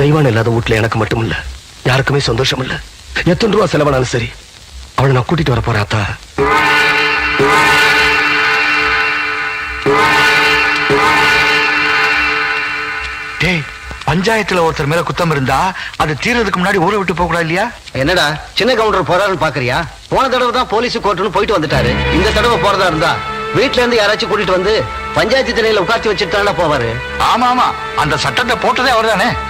தெய்வான் இல்லாத வீட்டுல எனக்கு மட்டும் இல்ல. யாருக்குமே சந்தோஷம் இல்ல. எத்தனை ரூபா செலவானாலும் சரி அவளை நான் கூட்டிட்டு வர போறேன் ஆத்தா டேய் பஞ்சாயத்துல ஒருத்தர் மேல குத்தம் இருந்தா அது தீர்றதுக்கு முன்னாடி ஊரை விட்டு போக கூடாது இல்லையா? என்னடா சின்ன கவுண்டர் போறாருன்னு பாக்குறியா? போன தடவை தான் போலீஸ் கோர்ட்டுன்னு போயிட்டு வந்துட்டாரு. இந்த தடவை போறதா இருந்தா வீட்ல இருந்து யாராச்சும் கூட்டிட்டு வந்து பஞ்சாயத்து திணையில உட்காந்து வச்சுட்டு தானே போவாரு. ஆமா ஆமா. அந்த சட்டத்தை போட்டதே அவர்தானே? ஆத்தா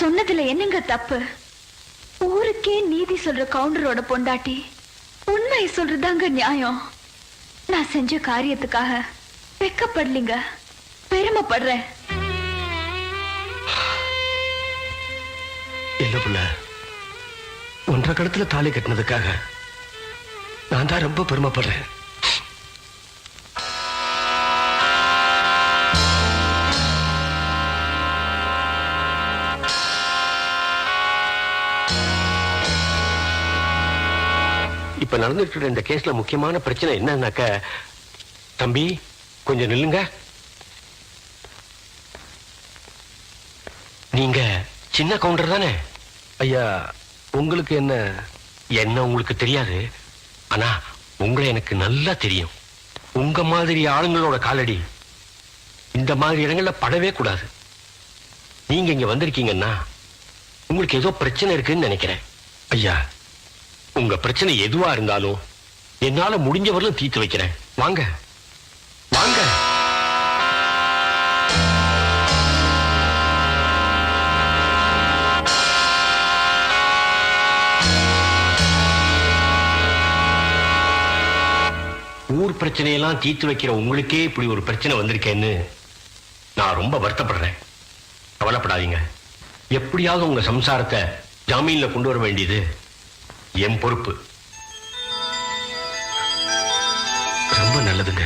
நான் சொன்னதுல என்னங்க தப்பு? ஊருக்கே நீதி சொல்ற கவுண்டரோட பொண்டாட்டி உண்மை சொல்றதாங்க நியாயம். நான் செஞ்ச காரியத்துக்காக வெக்கப்படலிங்க. பெருமைப்படுறேன். இல்ல புள்ள. ஒன்றரை கடத்துல தாலி கட்டினதுக்காக நான் தான் ரொம்ப பெருமைப்படுறேன். இப்ப நடந்துட்டு இந்த கேஸ்ல முக்கியமான பிரச்சனை என்னன்னாக்க தம்பி கொஞ்சம் நில்லுங்க. நீங்க சின்ன கவுண்டர் தானே? ஐயா உங்களுக்கு என்ன? என்ன உங்களுக்கு தெரியாது. ஆனா உங்களை எனக்கு நல்லா தெரியும். உங்க மாதிரி ஆளுங்களோட காலடி. இந்த மாதிரி இடங்கள்ல படவே கூடாது. நீங்க இங்க வந்திருக்கீங்கன்னா உங்களுக்கு ஏதோ பிரச்சனை இருக்குன்னு நினைக்கிறேன். ஐயா உங்க பிரச்சனை எதுவா இருந்தாலும் என்னால முடிஞ்சவரையும் தீர்த்து வைக்கிறேன். வாங்க. வாங்க. ஊர் பிரச்சனையெல்லாம் தீர்த்து வைக்கிற உங்களுக்கே இப்படி ஒரு பிரச்சனை வந்திருக்கேன்னு நான் ரொம்ப வருத்தப்படுறேன். கவலைப்படாதீங்க. எப்படியாவது உங்க சம்சாரத்தை ஜாமீன்ல கொண்டு வர வேண்டியது என் பொறுப்பு. ரொம்ப நல்லதுங்க.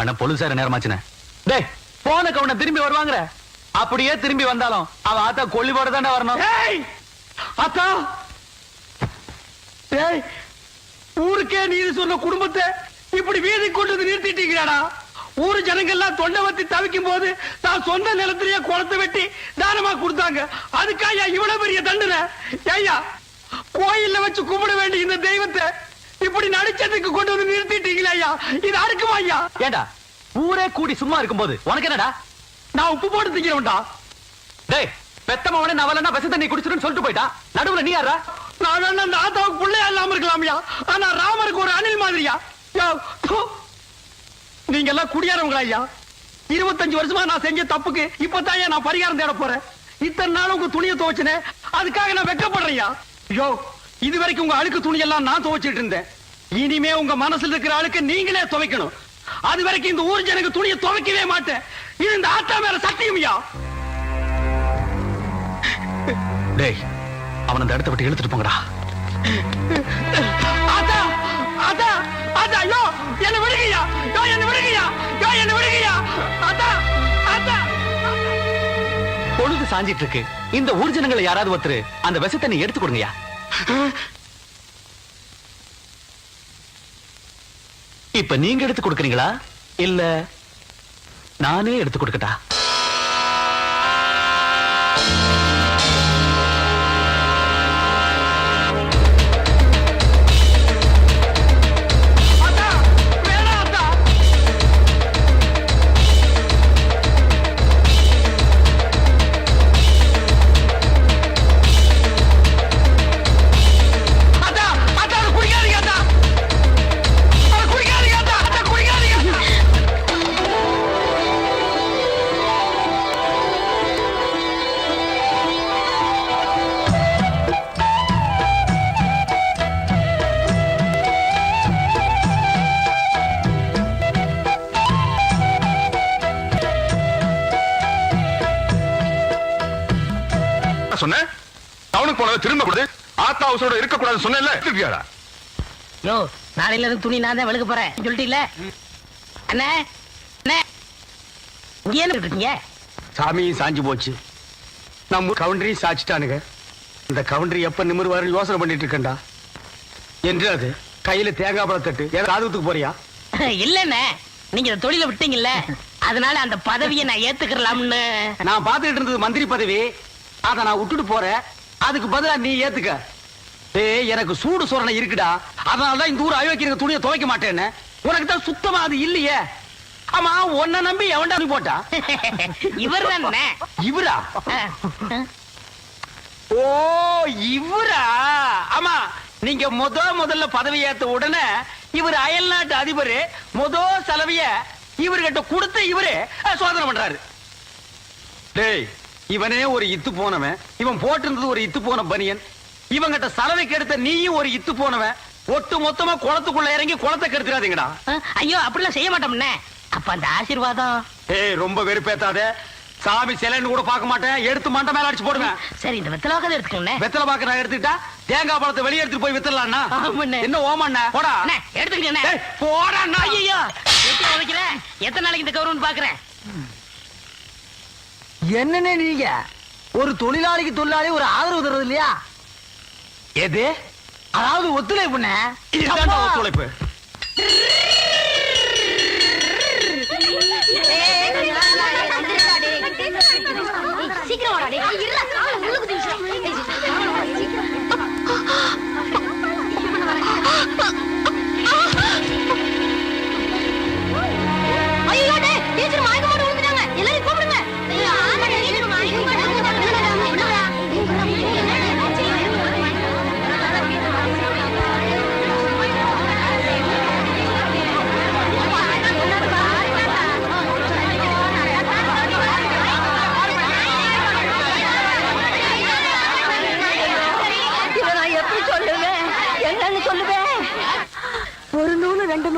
அண்ணா போலீசார நேரமாச்சுனே டேய் போன கவுன திரும்பி வருவாங்க அப்படியே திரும்பி வந்தாலும் அவ ஆத்தா கொல்லிபோட தானே வரணும். அத்தா ஏய் ஊருக்கே நீதி சொன்ன குடும்பத்தை இப்படி வீதி கொண்டு வந்து நிறுத்திட்டீங்களாடா? ஊரு ஜனங்கள்லாம் தொண்டை வத்தி தவிக்கும் போது தான் சொந்த நிலத்திலேயே குளத்தை வெட்டி தானமா கொடுத்தாங்க. அதுக்காக இவ்வளவு பெரிய தண்டனை? ஐயா கோயில்ல வச்சு கும்பிட வேண்டிய இந்த தெய்வத்தை இப்படி நடிச்சதுக்கு கொண்டு வந்து நிறுத்திட்டீங்களா ஐயா? இது அடுக்குமா ஐயா? ஏண்டா? ஊரே கூடி சும்மா இருக்கும்போது உனக்கு என்னடா? நான் உப்பு போட்டு திங்கிறோம்டா டேய் பெத்தமவனே நவலன்னா விச தண்ணி குடிச்சிருன்னு சொல்லிட்டு போயிட்டா. நடுவுல நீ யாரா நான் அந்த ஆத்தாவுக்கு பிள்ளையா இல்லாம இருக்கலாம்யா ஆனா ராமருக்கு ஒரு அணில் மாதிரியா. நீங்க எல்லாம் குடியாரவங்களா ஐயா. இருபத்தஞ்சு வருஷமா நான் செஞ்ச தப்புக்கு இப்பதான் நான் பரிகாரம் தேட போறேன். இத்தனை நாள் உங்க துணியை துவைச்சனே அதுக்காக நான் வெக்கப்படுறேன்யா ஐயோ. இது வரைக்கும் உங்க அழுக்கு துணியெல்லாம் நான் துவைச்சிட்டு இருந்தேன். இனிமே உங்க மனசுல இருக்கிற அழுக்கு நீங்களே துவைக்கணும். அது வரைக்கும் இந்த ஊர் ஜனங்க துணியை துவைக்கவே மாட்டேன். இது இந்த ஆத்தா மேல சத்தியம்யா டேய் அவன் அந்த இடத்த விட்டு இழுத்துட்டு போங்கடா. பொழுது சாஞ்சிட்டு இருக்கு இந்த ஊர்ஜனங்களை யாராவது ஒருத்தர் அந்த விஷத்தை நீ எடுத்து கொடுங்கயா இப்ப நீங்க எடுத்து கொடுக்கறீங்களா? இல்ல நானே எடுத்து கொடுக்கட்டா? திரும்ப கொடுத்து ஆத்தா ஹவுஸோட இருக்க கூடாதுன்னு சொன்னேன்ல இருக்கியாடா யோ நாளையில இருந்து துணி நான் தான் வெளுக்க போறேன். சொல்லிட்டீல அண்ணே அண்ணே. இங்க என்ன இருக்கீங்க? சாமியும் சாஞ்சு போச்சு. நம்ம கவுண்டரையும் சாச்சிட்டானுங்க இந்த கவுண்டரி எப்ப நிமிர்வாரு யோசனை பண்ணிட்டு இருக்கேன்டா. என்று அது? கையில தேங்காய் பழம் தட்டு. ஏதாவது ராதுவத்துக்கு போறியா? இல்லண்ணே நீங்க இந்த தொழில விட்டீங்கல்ல. அதனால அந்த பதவியை நான் ஏத்துக்கலாம்னு நான் பார்த்துட்டு இருந்தது மந்திரி பதவி. அதை நான் விட்டுட்டு போறேன். அதுக்கு பதிலா நீ ஏத்துக்க. ஏய் எனக்கு சூடு சொரணை இருக்குடா. அதனால தான் இந்த ஊர் அயோக்கிய துணியை துவைக்க மாட்டேன்னு. உனக்கு தான் சுத்தமா அது இல்லையே. ஆமா உன்னை நம்பி எவன்டா நீ போட்டா? இவர்? தானே இவரா ஓ இவரா? ஆமா நீங்க முத முதல்ல பதவி ஏத்த உடனே இவர் அயல் நாட்டு அதிபர் முத செலவிய இவர்கிட்ட கொடுத்து இவரு சோதனை பண்றாரு. டேய் இவனே ஒரு இத்து போனவன். இவன் போட்டிருந்தது ஒரு இத்து போன பனியன். இவங்கிட்ட சலவைக்கு எடுத்த நீயும் ஒரு இத்து போனவன். ஒட்டு மொத்தமா குளத்துக்குள்ள இறங்கி குளத்தை கெடுத்துறாதீங்கடா. ஐயோ அப்படிலாம் செய்ய மாட்டோம்னே அப்ப அந்த ஆசீர்வாதம்? ஏய் ரொம்ப வெறுப்பேத்தாத. சாமி சிலைன்னு கூட பார்க்க மாட்டேன். எடுத்து மண்டை மேல அடிச்சு போடுவேன். சரி இந்த வெத்தலாக எடுத்துக்கோண்ணே வெத்தலை பாக்க நான் எடுத்துக்கிட்டா தேங்காய் பழத்தை வெளியே எடுத்துட்டு போய் வித்தலாம்னா ஆமாண்ணே. என்ன ஓமண்ண போடா. ஏய், போடா. ஐயோ எத்தனை நாளைக்கு இந்த கௌரவம் பாக்குறேன் என்னன்னு நீங்க? ஒரு தொழிலாளிக்கு தொழிலாளி ஒரு ஆதரவு தர்றது இல்லையா? எது? அதாவது இதுதான்டா ஒத்துழைப்பு.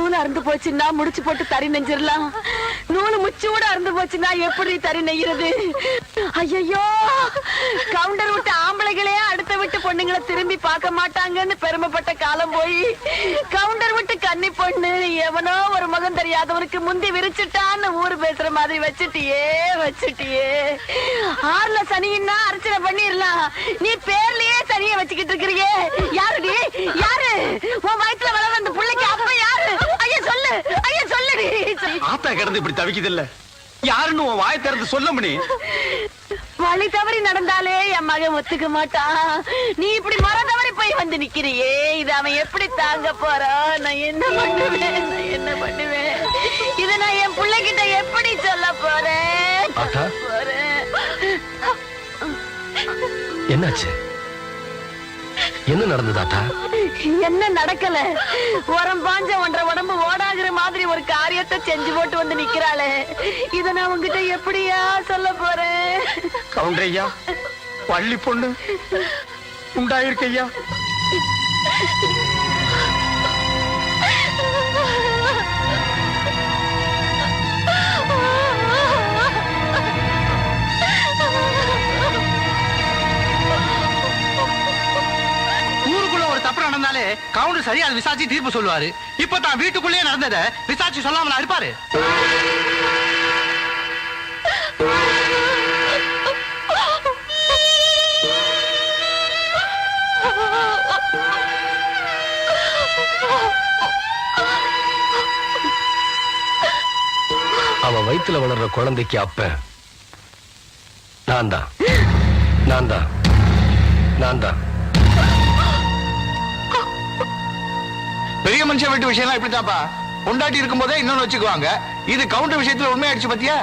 நூல் அறுந்து போச்சுன்னா முடிச்சு போட்டு தறி நெஞ்சிடலாம் நூலு முச்சூட அறுந்து போச்சுன்னா எப்படி தறி நெய்யறது? ஐயோ கவுண்டர் விட்டு ஆம்பளைகளே அடுத்த விட்டு பொண்ணுங்களை திரும்பி பார்க்க மாட்டாங்கன்னு பெருமைப்பட்ட காலம் போய் கவுண்டர் விட்டு கன்னி பொண்ணு எவனோ ஒரு மகன் தெரியாதவனுக்கு முந்தி விரிச்சுட்டான்னு ஊர் பேசுற மாதிரி வச்சுட்டியே வச்சுட்டியே. ஆறுல சனின்னா அர்ச்சனை பண்ணிடலாம். நீ பேர்லயே சனியை வச்சுக்கிட்டு இருக்கிறியே. யாருடி? யாரு? உன் வயித்துல வளர அந்த பிள்ளைக்கு அப்ப யாரு ஐயா சொல்லு ஐயா சொல்லுடி ஆத்தா கிடந்து இப்படி தவிக்குது இல்ல யாருன்னு உன் வாய் திறந்து சொல்ல மணி வழி தவறி நடந்தாலே என் மகன் ஒத்துக்க மாட்டான். நீ இப்படி மர தவறி போய் வந்து நிக்கிறியே. இது அவன் எப்படி தாங்க போறான் நான் என்ன பண்ணுவேன்? என்ன பண்ணுவேன்? இத நான் என் பிள்ளைகிட்ட எப்படி சொல்ல போறேன்? போறேன். என்னாச்சு? என்ன நடந்தது ஆத்தா என்ன நடக்கல? உரம் பாஞ்ச ஒன்றரை உடம்பு ஓடாகிற மாதிரி ஒரு காரியத்தை செஞ்சு போட்டு வந்து நிக்கிறாளே. இத நான் உங்ககிட்ட எப்படியா சொல்ல போறேன்? கவுண்டர் ஐயா பள்ளி பொண்ணு உண்டாயிருக்கு சொன்னாலே கவுண்டர் சரியா விசாரிச்சு தீர்ப்பு சொல்லுவாரு. இப்ப தான் வீட்டுக்குள்ளேயே நடந்தத விசாரிச்சு சொல்லாமலா இருப்பாரு? அவன் வயித்துல வளர்ற குழந்தைக்கு அப்ப. நான் தான் நான் தான் நான் தான் பெரிய மனுஷன் வீட்டு விஷயம்லாம் இப்படித்தான்ப்பா. பொண்டாட்டி இருக்கும் போதே இன்னொன்னு வச்சுக்குவாங்க. இது கவுண்டர் விஷயத்துல உண்மையாயிடுச்சு பாத்தியா?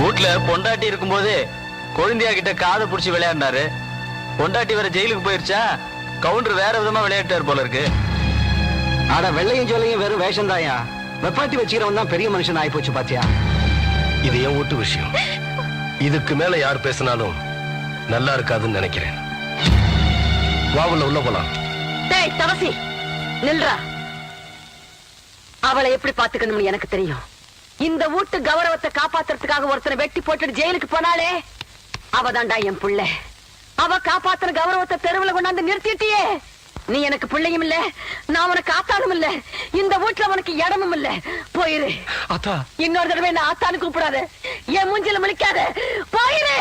வீட்ல பொண்டாட்டி இருக்கும்போது கொழுந்தியா கிட்ட காதை புடிச்சு விளையாடினாரு. பொண்டாட்டி வேற ஜெயிலுக்கு போயிருச்சா? கவுண்டர் வேற விதமா விளையாட்டார் போல இருக்கு. ஆனா வெள்ளையும் ஜோலையும் வெறும் வேஷம் தாயா வெப்பாட்டி வச்சுக்கிறவன் தான் பெரிய மனுஷன் ஆயி போச்சு பாத்தியா? இது என் வீட்டு விஷயம். இதுக்கு மேல யார் பேசினாலும் நல்லா இருக்காதுன்னு நினைக்கிறேன். வாவுல உள்ள போலாம். டேய் தவசி நில்றா. அவளை எப்படி பாத்துக்கணும்னு எனக்கு தெரியும். இந்த வீட்டு கௌரவத்தை காப்பாத்துறதுக்காக ஒருத்தனை வெட்டி போட்டுட்டு ஜெயிலுக்கு போனாலே அவதான்டா என் புள்ள. அவ காப்பாத்துற கௌரவத்தை தெருவுல கொண்டாந்து நிறுத்திட்டியே. நீ எனக்கு பிள்ளையும் இல்ல நான் உனக்கு ஆத்தானும் இல்ல இந்த வீட்டுல உனக்கு இடமும் இல்ல. போயிரு. இன்னொரு தடவை என்ன ஆத்தானு கூப்பிடாத. என் மூஞ்சில முழிக்காத. போயிரு.